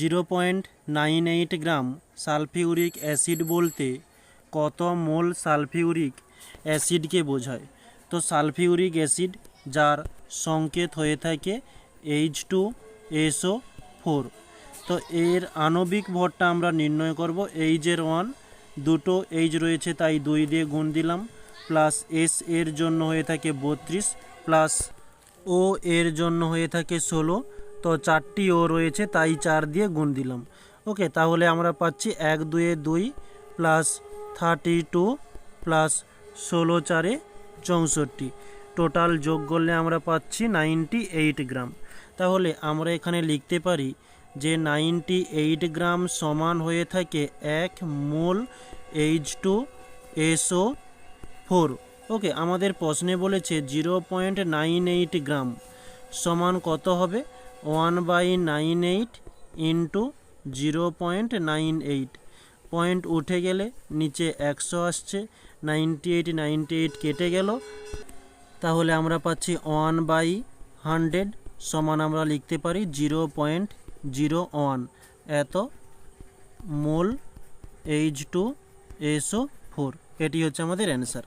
Zero point nine eight gram sulphuric acid বলতে কত মোল sulphuric অ্যাসিডকে বোঝায়? তো সালফিউরিক অ্যাসিড যার সংকেত হয়ে থাকে এইচ টু এসও ফোর। তো এর আণবিক ভরটা আমরা নির্ণয় করব এইচের ওয়ান। দুটো এইচ রয়েছে, তাই দুই দিয়ে গুণ দিলাম। প্লাস এস এর জন্য হয়ে থাকে বত্রিশ, প্লাস ও এর জন্য হয়ে থাকে ষোলো। তো চারটি ও রয়েছে, তাই চার দিয়ে গুণ দিলাম। ওকে, তাহলে আমরা পাচ্ছি এক, দুয়ে দুই প্লাস থার্টি টু প্লাস ষোলো চারে চৌষট্টি। টোটাল যোগ করলে আমরা পাচ্ছি নাইনটি এইট গ্রাম। তাহলে আমরা এখানে লিখতে পারি যে নাইনটি এইট গ্রাম সমান হয়ে থাকে এক mole H two S O four. Okay, আমাদের প্রশ্নে বলেছে zero point nine eight gram সমান কত হবে? One by nine eight into zero point nine eight. Point উঠে গেলে নিচে একশো আসছে, নাইনটি এইট নাইনটি এইট কেটে গেল। তাহলে আমরা পাচ্ছি ওয়ান বাই হান্ড্রেড সমান আমরা লিখতে পারি জিরো পয়েন্ট জিরো ওয়ান। এত mole H two S O four. এটি হচ্ছে আমাদের অ্যান্সার।